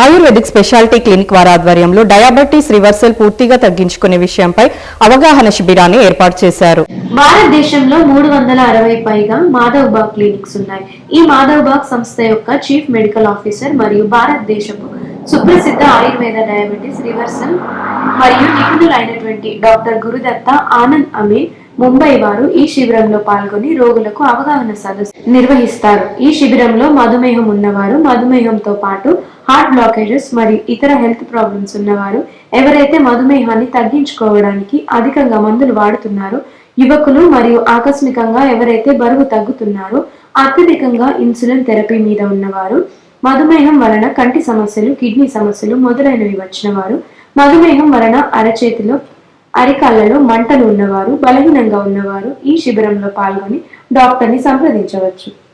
Ayurvedic speciality clinic వారి ఆధ్వర్యంలో diabetes reversal పూర్తిగా తగ్గించుకునే విషయంపై అవగాహన శిబిరాన్ని ఏర్పాటు చేశారు. భారతదేశంలో మూడు వందల అరవై పైగా మాధవ్ బాగ్ క్లినిక్స్ ఉన్నాయి. ఈ మాధవ్ బాగ్ సంస్థ యొక్క చీఫ్ మెడికల్ ఆఫీసర్ మరియు భారతదేశపు సుప్రసిద్ధ ఆయుర్వేద డయాబెటీస్ రివర్సల్ మరియు నిపుణులైనటువంటి డాక్టర్ గురుదత్త ఆనంద్ అమీర్ ముంబై వారు ఈ శిబిరంలో పాల్గొని రోగులకు అవగాహన సదస్సు నిర్వహిస్తారు. ఈ శిబిరంలో మధుమేహం ఉన్నవారు మధుమేహంతో పాటు హార్ట్ బ్లాకేజెస్ మరియు ఇతర హెల్త్ ప్రాబ్లమ్స్ ఉన్నవారు ఎవరైతే మధుమేహాన్ని తగ్గించుకోవడానికి అధికంగా మందులు వాడుతున్నారో యువకులు మరియు ఆకస్మికంగా ఎవరైతే బరువు తగ్గుతున్నారో అత్యధికంగా ఇన్సులిన్ థెరపీ మీద ఉన్నవారు మధుమేహం వలన కంటి సమస్యలు కిడ్నీ సమస్యలు మొదలైనవి వచ్చిన వారు మధుమేహం వలన అరచేతిలో అరికాళ్ళలో మంటలు ఉన్నవారు బలహీనంగా ఉన్నవారు ఈ శిబిరంలో పాల్గొని డాక్టర్ని సంప్రదించవచ్చు.